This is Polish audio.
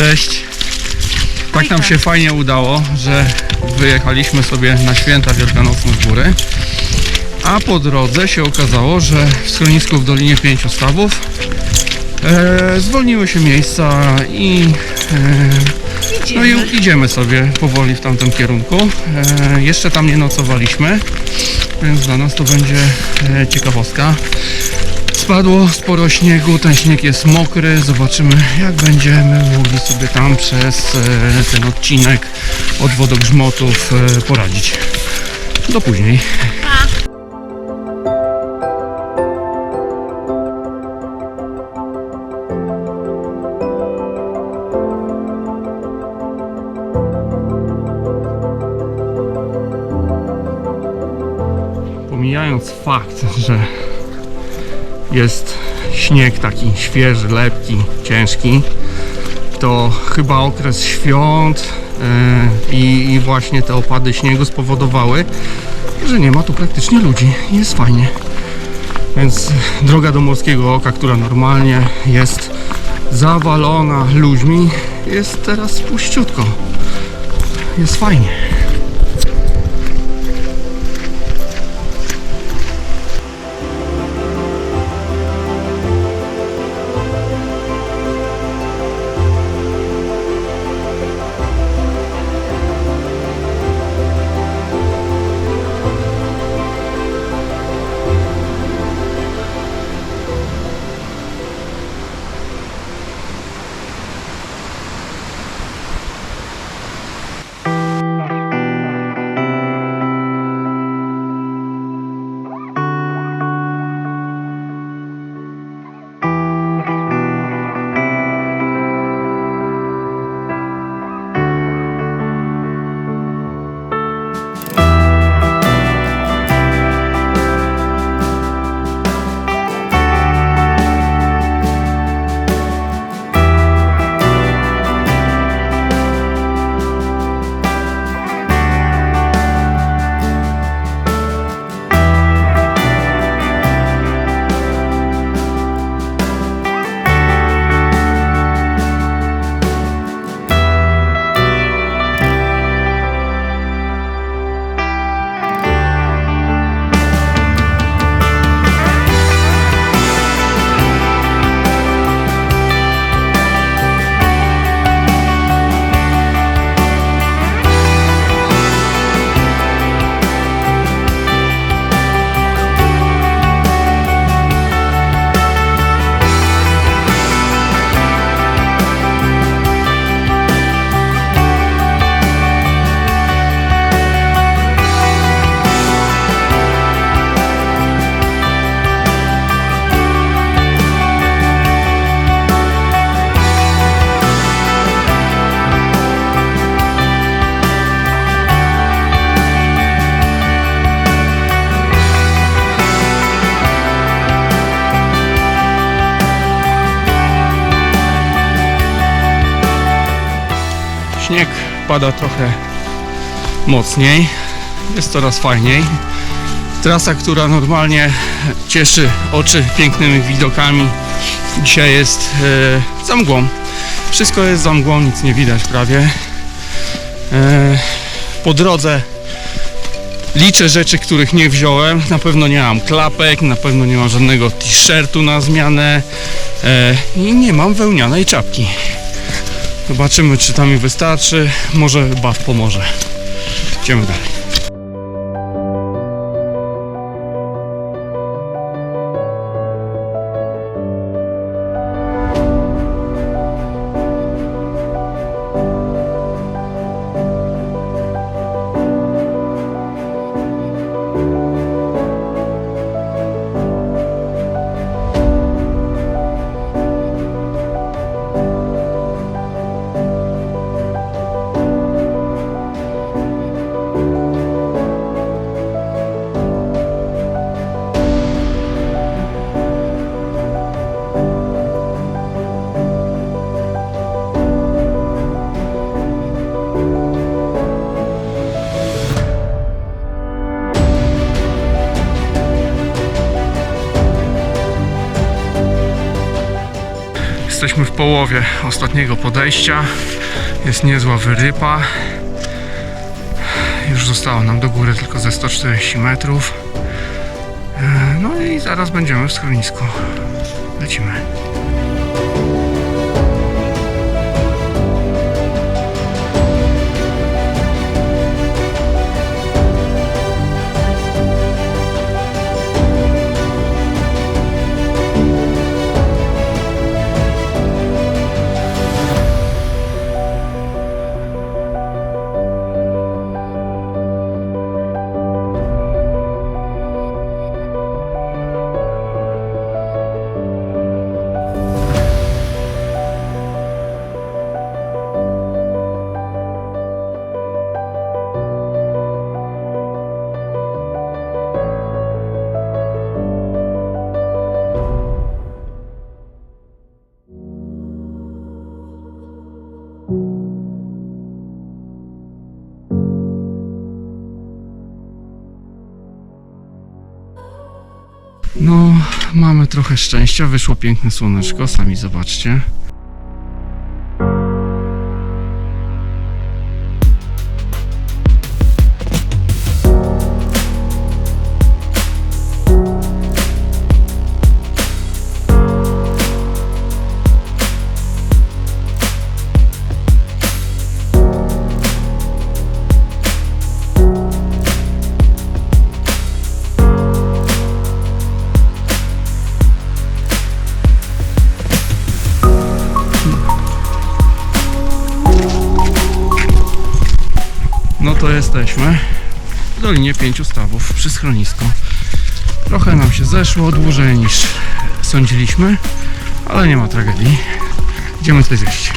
Cześć. Tak nam się fajnie udało, że wyjechaliśmy sobie na święta wielkanocne w góry. A po drodze się okazało, że w schronisku w Dolinie Pięciu Stawów e, zwolniły się miejsca i e, no i idziemy sobie powoli w tamtym kierunku. E, jeszcze tam nie nocowaliśmy, więc dla nas to będzie e, ciekawostka. Spadło sporo śniegu, ten śnieg jest mokry. Zobaczymy, jak będziemy mogli sobie tam przez e, ten odcinek od wodogrzmotów e, poradzić. Do później. Pomijając fakt, że jest śnieg taki świeży, lepki, ciężki, to chyba okres świąt e, i, właśnie te opady śniegu spowodowały, że nie ma tu praktycznie ludzi. Jest fajnie. Więc droga do Morskiego Oka, która normalnie jest zawalona ludźmi, jest teraz puściutko. Jest fajnie. Śnieg pada trochę mocniej, jest coraz fajniej. Trasa, która normalnie cieszy oczy pięknymi widokami, dzisiaj jest e, za mgłą. Wszystko jest za mgłą, nic nie widać prawie. E, po drodze liczę rzeczy, których nie wziąłem. Na pewno nie mam klapek, na pewno nie mam żadnego t-shirtu na zmianę e, i nie mam wełnianej czapki. Zobaczymy, czy tam mi wystarczy. Może baw pomoże. Idziemy dalej. Jesteśmy w połowie ostatniego podejścia. Jest niezła wyrypa. Już zostało nam do góry tylko ze 140 metrów. E, No i zaraz będziemy w schronisku. Lecimy. Mamy trochę szczęścia. Wyszło piękne słoneczko, sami zobaczcie. Jesteśmy w Dolinie Pięciu Stawów przy schronisku. Trochę nam się zeszło, dłużej niż sądziliśmy, ale nie ma tragedii. Idziemy coś zjeść.